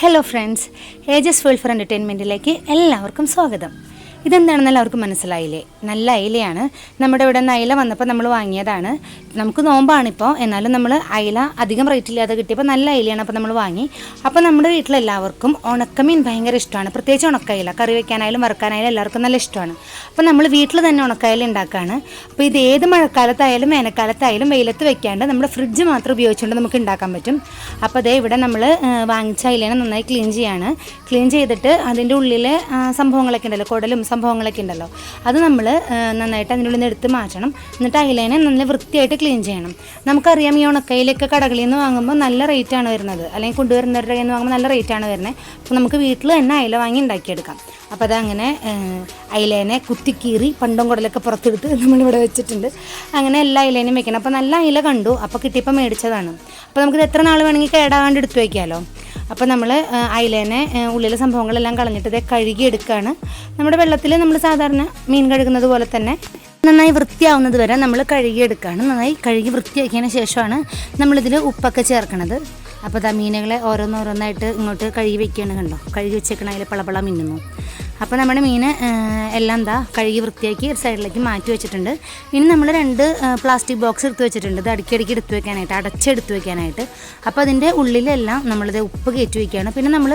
Hello friends ages welfare എന്റർടൈൻമെന്റിലേക്ക് എല്ലാവർക്കും സ്വാഗതം. ഇതെന്താണെന്ന് എല്ലാവർക്കും മനസ്സിലായില്ലേ? നല്ല അയിലയാണ്. നമ്മുടെ ഇവിടെ നിന്ന് അയില വന്നപ്പോൾ നമ്മൾ വാങ്ങിയതാണ്. നമുക്ക് നോമ്പാണിപ്പോൾ. എന്നാലും നമ്മൾ അയില അധികം റേറ്റ് ഇല്ലാതെ കിട്ടിയപ്പോൾ നല്ല അയിലയാണ് അപ്പോൾ നമ്മൾ വാങ്ങി. അപ്പോൾ നമ്മുടെ വീട്ടിലെല്ലാവർക്കും ഉണക്കമീൻ ഭയങ്കര ഇഷ്ടമാണ്. പ്രത്യേകിച്ച് ഉണക്കയില. കറി വെക്കാനായാലും വറുക്കാനായാലും എല്ലാവർക്കും നല്ല ഇഷ്ടമാണ്. അപ്പോൾ നമ്മൾ വീട്ടിൽ തന്നെ ഉണക്കയില ഉണ്ടാക്കുകയാണ് അപ്പോൾ ഇത് ഏത് മഴക്കാലത്തായാലും വേനൽക്കാലത്തായാലും വെയിലത്ത് വെക്കാണ്ട് നമ്മുടെ ഫ്രിഡ്ജ് മാത്രം ഉപയോഗിച്ചുകൊണ്ട് നമുക്ക് ഉണ്ടാക്കാൻ പറ്റും. അപ്പോൾ അതേ ഇവിടെ നമ്മൾ വാങ്ങിച്ച അയിലേനെ നന്നായി ക്ലീൻ ചെയ്യാണ്. ക്ലീൻ ചെയ്തിട്ട് അതിന്റെ ഉള്ളിലെ സംഭവങ്ങളൊക്കെ ഉണ്ടല്ലോ. കുടലും സംഭവങ്ങളൊക്കെ ഉണ്ടല്ലോ. അത് നമ്മൾ നന്നായിട്ട് അതിന്റെ ഉള്ളിൽ നിന്ന് എടുത്ത് മാറ്റണം. എന്നിട്ട് അയിലേനെ നല്ല വൃത്തിയായിട്ട് ക്ലീൻ ചെയ്യണം. നമുക്കറിയാം ഈ ഉണക്കയിലൊക്കെ കടകളിൽ നിന്ന് വാങ്ങുമ്പോൾ നല്ല റേറ്റാണ് വരുന്നത്. അല്ലെങ്കിൽ കൊണ്ടുവരുന്നവരുടെ കയ്യിൽ നിന്ന് വാങ്ങുമ്പോൾ നല്ല റേറ്റാണ് വരുന്നത്. അപ്പോൾ നമുക്ക് വീട്ടിൽ തന്നെ അയില വാങ്ങി ഉണ്ടാക്കിയെടുക്കാം. അപ്പോൾ അതങ്ങനെ അയിലേനെ കുത്തിക്കീറി പണ്ടും കുടലൊക്കെ പുറത്തെടുത്ത് നമ്മളിവിടെ വെച്ചിട്ടുണ്ട്. അങ്ങനെ എല്ലാ അയിലേനും വെക്കണം. അപ്പോൾ നല്ല അയില കണ്ടു. അപ്പോൾ കിട്ടിയപ്പോൾ മേടിച്ചതാണ്. അപ്പോൾ നമുക്കിത് എത്ര നാൾ വേണമെങ്കിൽ കേടാകാണ്ട് എടുത്തു വയ്ക്കാമല്ലോ അപ്പോൾ നമ്മൾ അയിലേനെ ഉള്ളിലെ സംഭവങ്ങളെല്ലാം കളഞ്ഞിട്ട് ഇത് കഴുകി എടുക്കുകയാണ് നമ്മുടെ വെള്ളത്തിൽ നമ്മൾ സാധാരണ മീൻ കഴുകുന്നത് പോലെ തന്നെ നന്നായി വൃത്തിയാവുന്നത് വരെ നമ്മൾ കഴുകി എടുക്കുകയാണ് നന്നായി കഴുകി വൃത്തിയാക്കിയതിന് ശേഷമാണ് നമ്മളിതിൽ ഉപ്പൊക്കെ ചേർക്കണത്. അപ്പോൾ ദാ മീനുകളെ ഓരോന്നോരോന്നായിട്ട് ഇങ്ങോട്ട് കഴുകി വെക്കുകയാണ് കണ്ടോ? കഴുകി വെച്ചേക്കണ അതിൽ പളപള മിന്നുന്നു. അപ്പോൾ നമ്മുടെ മീൻ എല്ലാം എന്താ കഴുകി വൃത്തിയാക്കി ഒരു സൈഡിലേക്ക് മാറ്റി വെച്ചിട്ടുണ്ട്. ഇനി നമ്മൾ രണ്ട് പ്ലാസ്റ്റിക് ബോക്സ് എടുത്ത് വെച്ചിട്ടുണ്ട്. ഇത് അടുക്കിടയ്ക്ക് എടുത്ത് വെക്കാനായിട്ട് അടച്ചെടുത്ത് വെക്കാനായിട്ട്. അപ്പോൾ അതിന്റെ ഉള്ളിലെല്ലാം നമ്മളിത് ഉപ്പ് കയറ്റി വയ്ക്കുകയാണ് പിന്നെ നമ്മൾ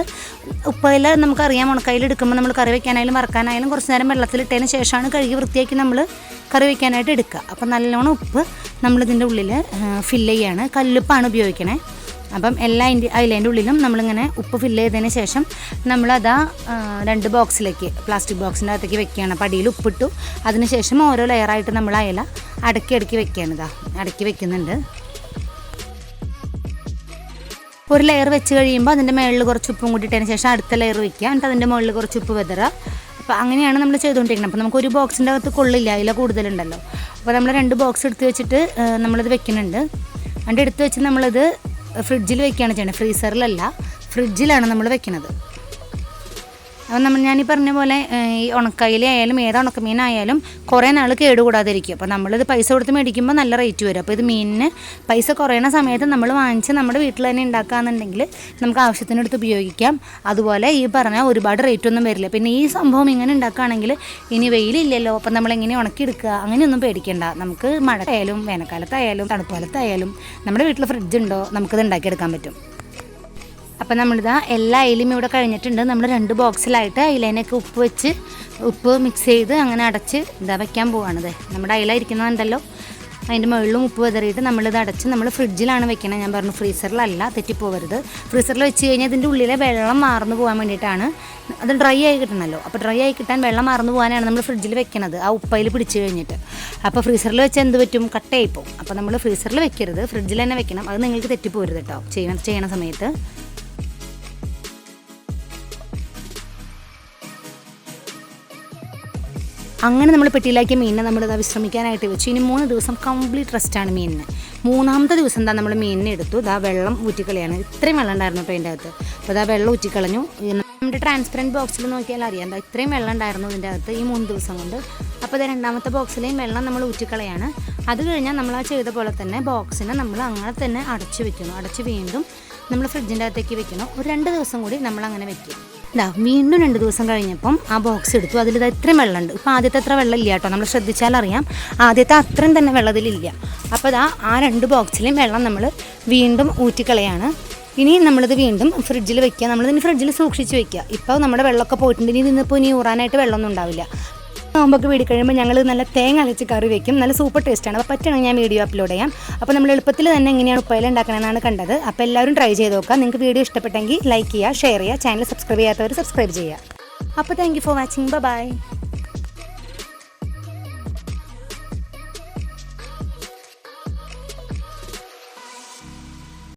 ഉപ്പയിൽ നമുക്കറിയാം ഉണക്കയിൽ എടുക്കുമ്പോൾ നമ്മൾ കറി വെക്കാനായാലും വറക്കാനായാലും കുറച്ച് നേരം വെള്ളത്തിലിട്ടതിന് ശേഷമാണ് കഴുകി വൃത്തിയാക്കി നമ്മൾ കറി വയ്ക്കാനായിട്ട് എടുക്കുക. അപ്പോൾ നല്ലോണം ഉപ്പ് നമ്മളിതിന്റെ ഉള്ളിൽ ഫില്ല് ചെയ്യാണ്. കല്ലുപ്പാണ് ഉപയോഗിക്കണേ. അപ്പം എല്ലാ അതിന്റെ അതിന്റെ ഉള്ളിലും നമ്മളിങ്ങനെ ഉപ്പ് ഫില്ല് ചെയ്തതിന് ശേഷം നമ്മളതാ രണ്ട് ബോക്സിലേക്ക് പ്ലാസ്റ്റിക് ബോക്സിന്റെ അകത്തേക്ക് വെക്കുകയാണ്. അപ്പോൾ അടിയിൽ ഉപ്പിട്ടു. അതിനുശേഷം ഓരോ ലെയറായിട്ട് നമ്മൾ അയല അടക്കി അടക്കി വെക്കുകയാണ് ഇതാ അടക്കി വെക്കുന്നുണ്ട്. ഒരു ലെയർ വെച്ച് കഴിയുമ്പോൾ അതിന്റെ മുകളിൽ കുറച്ച് ഉപ്പും കൂട്ടിയിട്ടതിന് ശേഷം അടുത്ത ലെയർ വെക്കുക. എന്നിട്ട് അതിന്റെ മുകളിൽ കുറച്ച് ഉപ്പ് വിതറുക. അപ്പോൾ അങ്ങനെയാണ് നമ്മൾ ചെയ്തുകൊണ്ടിരിക്കുന്നത്. അപ്പോൾ നമുക്ക് ഒരു ബോക്സിന്റെ അകത്ത് കൊള്ളില്ല. അതിൽ കൂടുതലുണ്ടല്ലോ. അപ്പോൾ നമ്മൾ രണ്ട് ബോക്സ് എടുത്ത് വെച്ചിട്ട് നമ്മളിത് വെക്കുന്നുണ്ട്. അതിന്റെ എടുത്ത് വെച്ച് നമ്മളിത് ഫ്രിഡ്ജിൽ വെക്കുകയാണ് ചെയ്യുന്നത് ഫ്രീസറിലല്ല ഫ്രിഡ്ജിലാണ് നമ്മൾ വെക്കുന്നത് അപ്പം നമ്മൾ ഞാൻ ഈ പറഞ്ഞ പോലെ ഈ ഉണക്കയിലായാലും ഏത് ഉണക്കമീനായാലും കുറേ നാൾ കേടുകൂടാതിരിക്കും. അപ്പോൾ നമ്മളിത് പൈസ കൊടുത്ത് മേടിക്കുമ്പോൾ നല്ല റേറ്റ് വരും. അപ്പോൾ ഇത് മീനിന് പൈസ കുറയണ സമയത്ത് നമ്മൾ വാങ്ങിച്ച് നമ്മുടെ വീട്ടിൽ തന്നെ ഉണ്ടാക്കുകയെന്നുണ്ടെങ്കിൽ നമുക്ക് ആവശ്യത്തിനടുത്ത് ഉപയോഗിക്കാം. അതുപോലെ ഈ പറഞ്ഞ ഒരുപാട് റേറ്റ് ഒന്നും വരില്ല. പിന്നെ ഈ സംഭവം ഇങ്ങനെ ഉണ്ടാക്കുകയാണെങ്കിൽ ഇനി വെയിലില്ലല്ലോ അപ്പം നമ്മൾ എങ്ങനെ ഉണക്കിയെടുക്കുക? അങ്ങനെയൊന്നും പേടിക്കേണ്ട. നമുക്ക് മഴ ആയാലും വേനൽക്കാലത്തായാലും തണുപ്പുകാലത്തായാലും നമ്മുടെ വീട്ടിൽ ഫ്രിഡ്ജ് ഉണ്ടോ നമുക്കിത് ഉണ്ടാക്കിയെടുക്കാൻ പറ്റും. അപ്പം നമ്മളിതാ എല്ലാ അയിലും ഇവിടെ കഴിഞ്ഞിട്ടുണ്ട്. നമ്മൾ രണ്ട് ബോക്സിലായിട്ട് അയിലേനൊക്കെ ഉപ്പ് വെച്ച് ഉപ്പ് മിക്സ് ചെയ്ത് അങ്ങനെ അടച്ച് ഇതാ വയ്ക്കാൻ പോവാണിത് നമ്മുടെ അയില ഇരിക്കുന്നതുണ്ടല്ലോ അതിന്റെ മുകളിലും ഉപ്പ് വെതറിയിട്ട് നമ്മളിത് അടച്ച് നമ്മൾ ഫ്രിഡ്ജിലാണ് വെക്കണത് ഞാൻ പറഞ്ഞു ഫ്രീസറിലല്ല തെറ്റിപ്പോവരുത്. ഫ്രീസറിൽ വെച്ച് കഴിഞ്ഞാൽ ഇതിന്റെ ഉള്ളിലെ വെള്ളം മാർന്നു പോകാൻ വേണ്ടിയിട്ടാണ്. അത് ഡ്രൈ ആയി കിട്ടണമല്ലോ അപ്പോൾ ഡ്രൈ ആയി കിട്ടാൻ വെള്ളം മാർന്നു പോകാനാണ് നമ്മൾ ഫ്രിഡ്ജിൽ വെക്കണത് ആ ഉപ്പയിൽ പിടിച്ച് കഴിഞ്ഞിട്ട്. അപ്പോൾ ഫ്രീസറിൽ വെച്ച് എന്ത് പറ്റും? കട്ടയായി പോകും അപ്പോൾ നമ്മൾ ഫ്രീസറിൽ വെക്കരുത്. ഫ്രിഡ്ജിൽ തന്നെ വെക്കണം. അത് നിങ്ങൾക്ക് തെറ്റിപ്പോരുത് കേട്ടോ ചെയ്യണ ചെയ്യണ സമയത്ത്. അങ്ങനെ നമ്മൾ പെട്ടിയിലാക്കിയ മീനിനെ നമ്മൾ ഇതാ വിശ്രമിക്കാനായിട്ട് വെച്ചു. ഇനി മൂന്ന് ദിവസം കംപ്ലീറ്റ് റെസ്റ്റാണ് മീനിന്. മൂന്നാമത്തെ ദിവസം എന്താ നമ്മൾ മീനിനെ എടുത്തു. ഇതാ വെള്ളം ഊറ്റിക്കളിയാണ്. ഇത്രയും വെള്ളം ഉണ്ടായിരുന്നു കേട്ടോ അതിന്റെ അകത്ത്. അപ്പോൾ ഇതാ വെള്ളം ഊറ്റിക്കളഞ്ഞു. നമ്മുടെ ട്രാൻസ്പെറന്റ് ബോക്സിൽ നോക്കിയാൽ അറിയാം. എന്താ ഇത്രയും വെള്ളം ഉണ്ടായിരുന്നു ഇതിന്റെ അകത്ത് ഈ മൂന്ന് ദിവസം കൊണ്ട്. അപ്പോൾ ഇത് രണ്ടാമത്തെ ബോക്സിലെയും വെള്ളം നമ്മൾ ഊറ്റിക്കളയാണ്. അത് കഴിഞ്ഞാൽ നമ്മൾ ആ ചെയ്ത പോലെ തന്നെ ബോക്സിനെ നമ്മൾ അങ്ങനെ തന്നെ അടച്ചു വെക്കുന്നു. അടച്ച് വീണ്ടും നമ്മൾ ഫ്രിഡ്ജിന്റെ അകത്തേക്ക് വെക്കണം ഒരു രണ്ട് ദിവസം കൂടി നമ്മൾ അങ്ങനെ വെക്കും. ഇതാ വീണ്ടും രണ്ട് ദിവസം കഴിഞ്ഞപ്പം ആ ബോക്സ് എടുത്തു. അതിൽ ഇത് ഇത്രയും വെള്ളമുണ്ട്. ഇപ്പോൾ ആദ്യത്തെ അത്ര വെള്ളം ഇല്ല കേട്ടോ. നമ്മൾ ശ്രദ്ധിച്ചാൽ അറിയാം ആദ്യത്തെ അത്രയും തന്നെ വെള്ളത്തിലില്ല. അപ്പോൾ ഇതാ ആ രണ്ട് ബോക്സിലെയും വെള്ളം നമ്മൾ വീണ്ടും ഊറ്റിക്കളയാണ്. ഇനി നമ്മളിത് വീണ്ടും ഫ്രിഡ്ജിൽ വെക്കുക. നമ്മളിതിന് ഫ്രിഡ്ജിൽ സൂക്ഷിച്ച് വെക്കുക. ഇപ്പോൾ നമ്മുടെ വെള്ളമൊക്കെ പോയിട്ടുണ്ട്. ഇനി നിന്നിപ്പോൾ ഇനി ഊറാനായിട്ട് വെള്ളമൊന്നും ഉണ്ടാവില്ല. നോമ്പൊക്കെ വീടി കഴിയുമ്പോൾ ഞങ്ങൾ നല്ല തേങ്ങ അരച്ച് കറി വെക്കും. നല്ല സൂപ്പർ ടേസ്റ്റാണ് അപ്പോൾ പറ്റുകയാണെങ്കിൽ ഞാൻ വീഡിയോ അപ്ലോഡ് ചെയ്യാം. അപ്പോൾ നമ്മൾ എളുപ്പത്തിൽ തന്നെ എങ്ങനെയാണ് ഉപ്പയില ഉണ്ടാക്കണമെന്നാണ് കണ്ടത്. അപ്പോൾ എല്ലാവരും ട്രൈ ചെയ്ത് നോക്കാം. നിങ്ങൾക്ക് വീഡിയോ ഇഷ്ടപ്പെട്ടെങ്കിൽ ലൈക്ക് ചെയ്യുക ഷെയർ ചെയ്യുക ചാനൽ സബ്സ്ക്രൈബ് ചെയ്യാത്തവർ സബ്സ്ക്രൈബ് ചെയ്യുക. അപ്പോൾ thank you for watching bye